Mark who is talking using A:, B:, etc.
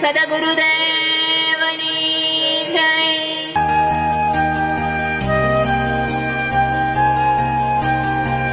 A: सद्गुरुदेवनी जय।